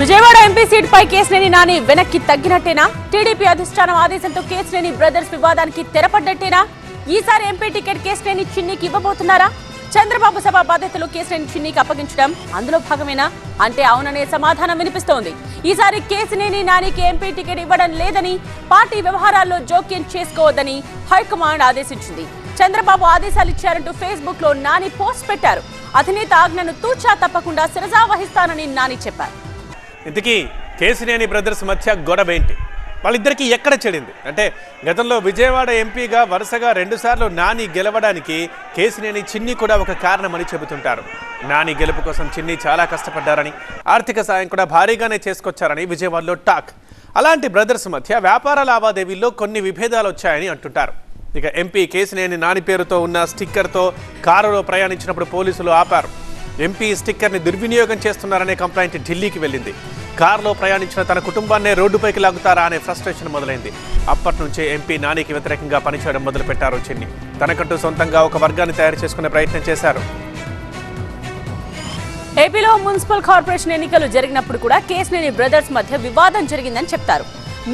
Vijayawada MP సీటుపై కేసినేని నాని వెనక్కి తగ్గినట్టేనా? టీడీపీ అధిష్టానం ఆదేశంతో కేసినేని బ్రదర్స్ వివాదానికి తెరపడ్డట్టేనా? ఈసారి ఎంపీ టికెట్ కేసినేని చిన్నికి ఇవ్వబోతున్నారా? చంద్రబాబు సభ బాధ్యతలు కేసినేని చిన్నికి అప్పగించడం అందులో భాగమేనా? అంటే అవుననే సమాధానం వినిపిస్తోంది. ఈసారి కేసినేని నానికి ఎంపీ టికెట్ ఇవ్వడం లేదని పార్టీ వ్యవహారాల్లో జోక్యం చేసుకోవద్దని హైకమాండ్ ఆదేశించింది. చంద్రబాబు ఆదేశాలు ఇచ్చారంటూ ఫేస్బుక్లో నాని పోస్ట్ పెట్టారు. అధినేత ఆజ్ఞను తూచా తప్పకుండా శిరజా వహిస్తానని నాని చెప్పారు. ఇంతకీ కేసినేని బ్రదర్స్ మధ్య గొడవ ఏంటి? వాళ్ళిద్దరికీ ఎక్కడ చెడింది? అంటే గతంలో విజయవాడ ఎంపీగా వరుసగా రెండుసార్లు నాని గెలవడానికి కేసినేని చిన్ని కూడా ఒక కారణమని చెబుతుంటారు. నాని గెలుపు కోసం చిన్ని చాలా కష్టపడ్డారని ఆర్థిక సాయం కూడా భారీగానే చేసుకొచ్చారని విజయవాడలో టాక్. అలాంటి బ్రదర్స్ మధ్య వ్యాపార లావాదేవీల్లో కొన్ని విభేదాలు వచ్చాయని అంటుంటారు. ఇక ఎంపీ కేసినేని నాని పేరుతో ఉన్న స్టిక్కర్తో కారులో ప్రయాణించినప్పుడు పోలీసులు ఆపారు. ఎంపీ స్టిక్కర్ని దుర్వినియోగం చేస్తున్నారనే కంప్లైంట్ ఢిల్లీకి వెళ్ళింది. కారులో ప్రయాణించిన తన కుటుంబాన్నే రోడ్డుపైకి లాగుతారా అనే ఫ్రస్ట్రేషన్ మొదలైంది. అప్పటి నుంచే ఎంపీ నానికి వ్యతిరేకంగా పనిచేయడం మొదలుపెట్టారు చిన్ని. తనకంటూ సొంతంగా ఒక వర్గాన్ని తయారు చేసుకునే ప్రయత్నం చేశారు. ఏపీలో మున్సిపల్ కార్పొరేషన్ ఎన్నికలు జరిగినప్పుడు కూడా కేసినేని బ్రదర్స్ మధ్య వివాదం జరిగిందని చెప్తారు.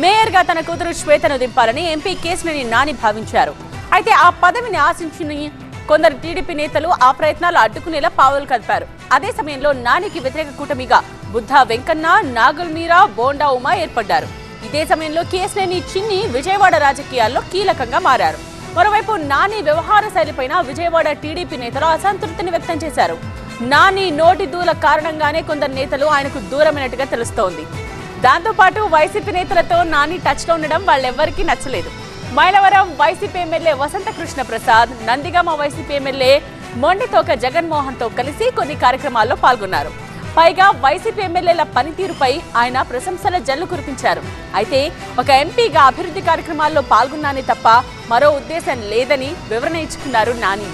మేయర్గా తన కూతురు శ్వేతను దింపాలని ఎంపీ కేసినేని నాని భావించారు. అయితే ఆ పదవిని ఆశించిన కొందరు టీడీపీ నేతలు ఆ ప్రయత్నాలు అడ్డుకునేలా పావులు కదిపారు. అదే సమయంలో నానికి వ్యతిరేక కూటమిగా బుద్ధ వెంకన్న నాగుల్మీరా బోండా ఉమా ఏర్పడ్డారు. ఇదే సమయంలో కేసినేని చిన్ని విజయవాడ రాజకీయాల్లో కీలకంగా మారారు. మరోవైపు నాని వ్యవహార శైలిపైన విజయవాడ టీడీపీ నేతలు అసంతృప్తిని వ్యక్తం చేశారు. నాని నోటి దూల కారణంగానే కొందరు నేతలు ఆయనకు దూరమైనట్టుగా తెలుస్తోంది. దాంతోపాటు వైసీపీ నేతలతో నాని టచ్లో ఉండడం వాళ్ళెవ్వరికీ నచ్చలేదు. Mylavaram YCP MLA Vasantha Krishna Prasad Nandigama YCP MLA Mondithoka జగన్మోహన్తో కలిసి కొన్ని కార్యక్రమాల్లో పాల్గొన్నారు. పైగా వైసీపీ ఎమ్మెల్యేల పనితీరుపై ఆయన ప్రశంసల జల్లు కురిపించారు. అయితే ఒక ఎంపీగా అభివృద్ధి కార్యక్రమాల్లో పాల్గొన్నానే తప్ప మరో ఉద్దేశం లేదని వివరణ ఇచ్చుకున్నారు నాని.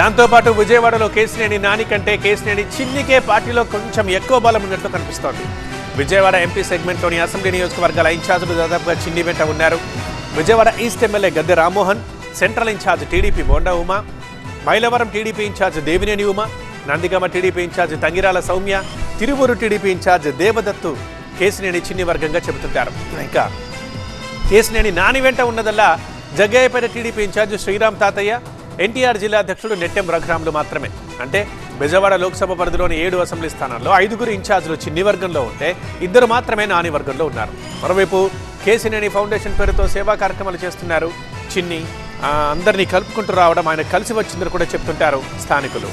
దాంతోపాటు విజయవాడలో కేసినేని నాని కంటే కేసినేని చిన్నికే పార్టీలో కొంచెం ఎక్కువ బలం ఉన్నట్టు కనిపిస్తోంది. విజయవాడ ఎంపీ సెగ్మెంట్లోని అసెంబ్లీ నియోజకవర్గాల ఇన్ఛార్జీలు దాదాపుగా చిన్ని వెంట ఉన్నారు. Vijayawada east MLA Gadde Rammohan central incharge TDP Bonda Uma Mylavaram TDP incharge Devineni Uma Nandigama TDP incharge Thangirala Sowmya Tiruvuru TDP incharge Devadattu Kesineni Chinni వర్గంగా చెబుతుంటారు. ఇంకా కేసినేని నాని వెంట ఉన్నదల్లా Jaggayyapeta TDP incharge Sriram Tatayya NTR జిల్లా అధ్యక్షుడు నెట్టెం రఘురాములు మాత్రమే. అంటే బెజవాడ లోక్సభ పరిధిలోని ఏడు assembly స్థానాల్లో ఐదుగురు ఇన్ఛార్జీలు చిన్ని వర్గంలో ఉంటే ఇద్దరు మాత్రమే నాని వర్గంలో ఉన్నారు. మరోవైపు కేసినేని ఫౌండేషన్ పేరుతో సేవా కార్యక్రమాలు చేస్తున్నారు. చిన్ని అందరినీ కలుపుకుంటూ రావడం ఆయన కలిసి వచ్చిందని కూడా చెప్తుంటారు స్థానికులు.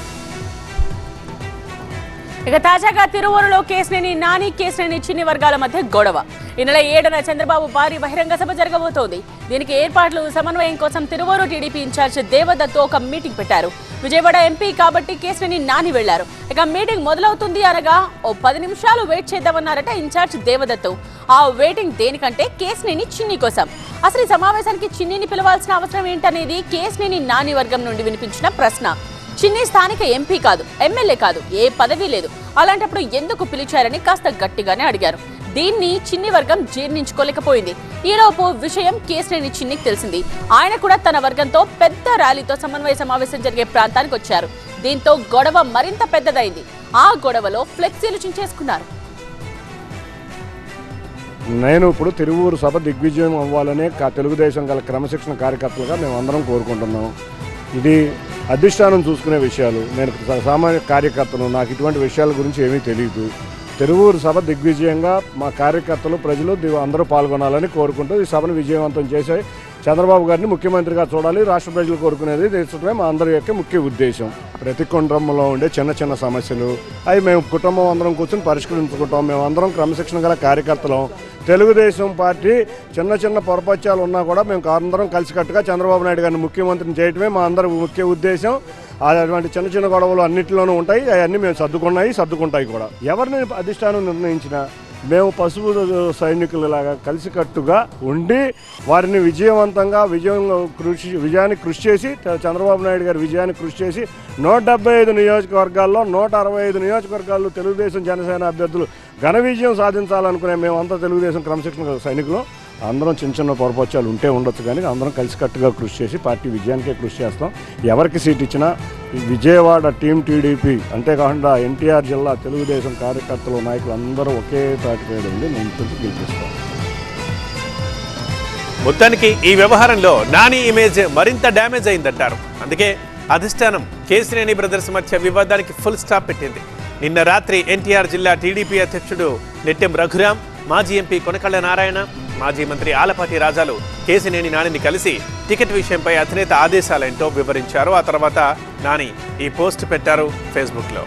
ఇక తాజాగా తిరువూరులో కేసునేని నాని కేసునేని చిన్ని వర్గాల మధ్య గొడవ. ఈ నెల ఏడున చంద్రబాబు భారీ బహిరంగ సభ జరగబోతోంది. దీనికి ఏర్పాట్లు సమన్వయం కోసం తిరువూరు టీడీపీ ఇన్ఛార్జ్ దేవదత్తో ఒక మీటింగ్ పెట్టారు. విజయవాడ ఎంపీ కాబట్టి కేసుని నాని వెళ్ళారు. ఇక మీటింగ్ మొదలవుతుంది అనగా ఓ పది నిమిషాలు వెయిట్ చేద్దామన్నారట ఇన్ఛార్జ్ దేవదత్తు ఆ వెయిటింగ్ దేనికంటే కేసినేని చిన్ని కోసం. అసలు ఈ సమావేశానికి చిన్నిని పిలవాల్సిన అవసరం ఏంటనేది కేసినేని నాని వర్గం నుండి వినిపించిన ప్రశ్న. చిన్ని స్థానిక ఎంపీ కాదు ఎమ్మెల్యే కాదు ఏ పదవి లేదు. అలాంటప్పుడు ఎందుకు పిలిచారని కాస్త గట్టిగానే అడిగారు. దీన్ని చిన్ని వర్గం జీర్ణించుకోలేకపోయింది. ఈలోపు విషయం కేసినేని చిన్నికి తెలిసింది. ఆయన కూడా తన వర్గంతో పెద్ద ర్యాలీతో సమన్వయ సమావేశం జరిగే ప్రాంతానికి వచ్చారు. దీంతో గొడవ మరింత పెద్దదైంది. ఆ గొడవలో ఫ్లెక్సీలు చించేసుకున్నారు. నేను ఇప్పుడు తిరువూరు సభ దిగ్విజయం అవ్వాలనే తెలుగుదేశం గల క్రమశిక్షణ కార్యకర్తలుగా మేము అందరం కోరుకుంటున్నాం. ఇది అధిష్టానం చూసుకునే విషయాలు. నేను సా- సామాన్య కార్యకర్తను నాకు ఇటువంటి విషయాల గురించి ఏమీ తెలియదు తిరువూరు సభ దిగ్విజయంగా మా కార్యకర్తలు ప్రజలు అందరూ పాల్గొనాలని కోరుకుంటూ ఈ సభను విజయవంతం చేసే చంద్రబాబు గారిని ముఖ్యమంత్రిగా చూడాలి రాష్ట్ర ప్రజలు కోరుకునేది తీర్చడమే మా అందరి యొక్క ముఖ్య ఉద్దేశం. ప్రతి కుండ్రంలో ఉండే చిన్న చిన్న సమస్యలు అవి మేము కుటుంబం అందరం కూర్చొని పరిష్కరించుకుంటాం. మేము అందరం క్రమశిక్షణ గల కార్యకర్తలం. తెలుగుదేశం పార్టీ చిన్న చిన్న పొరపత్యాలు ఉన్నా కూడా మేము అందరం కలిసికట్టుగా చంద్రబాబు నాయుడు గారిని ముఖ్యమంత్రిని చేయటమే మా అందరి ముఖ్య ఉద్దేశం. అటువంటి చిన్న చిన్న గొడవలు అన్నింటిలోనూ ఉంటాయి. అవన్నీ మేము సర్దుకున్నాయి సర్దుకుంటాయి కూడా. ఎవరిని అధిష్టానం నిర్ణయించినా మేము పసుపు సైనికులలాగా కలిసికట్టుగా ఉండి వారిని విజయవంతంగా విజయం కృషి విజయాన్ని కృషి చేసి చంద్రబాబు నాయుడు గారి విజయాన్ని కృషి చేసి నూట డెబ్బై ఐదు నియోజకవర్గాల్లో నూట అరవై ఐదు నియోజకవర్గాల్లో తెలుగుదేశం జనసేన అభ్యర్థులు ఘన విజయం సాధించాలనుకునే మేమంతా తెలుగుదేశం క్రమశిక్షణ సైనికులు. అందరం చిన్న చిన్న పొరపచ్చాలు ఉంటే ఉండొచ్చు కానీ అందరం కలిసికట్టుగా కృషి చేసి పార్టీ విజయానికే కృషి చేస్తాం. ఎవరికి సీట్ ఇచ్చినా విజయవాడ టీం టీడీపీ అంతేకాకుండా ఎన్టీఆర్ జిల్లా తెలుగుదేశం కార్యకర్తలు నాయకులు అందరూ ఒకే తాటి మీద ఉండి నేను గెలిపిస్తాను మొత్తానికి ఈ వ్యవహారంలో నాని ఇమేజ్ మరింత డ్యామేజ్ అయిందంటారు. అందుకే అధిష్టానం కేసినేని బ్రదర్స్ మధ్య వివాదానికి ఫుల్ స్టాప్ పెట్టింది. నిన్న రాత్రి ఎన్టీఆర్ జిల్లా టీడీపీ అధ్యక్షుడు నెట్టెం రఘురాం మాజీ ఎంపీ కొనకళ్ళ నారాయణ మాజీ మంత్రి ఆలపాటి రాజాలు కేసినేని నానిని కలిసి టికెట్ విషయంపై అధినేత ఆదేశాలేంటో వివరించారు. ఆ తర్వాత నాని ఈ పోస్ట్ పెట్టారు ఫేస్బుక్లో.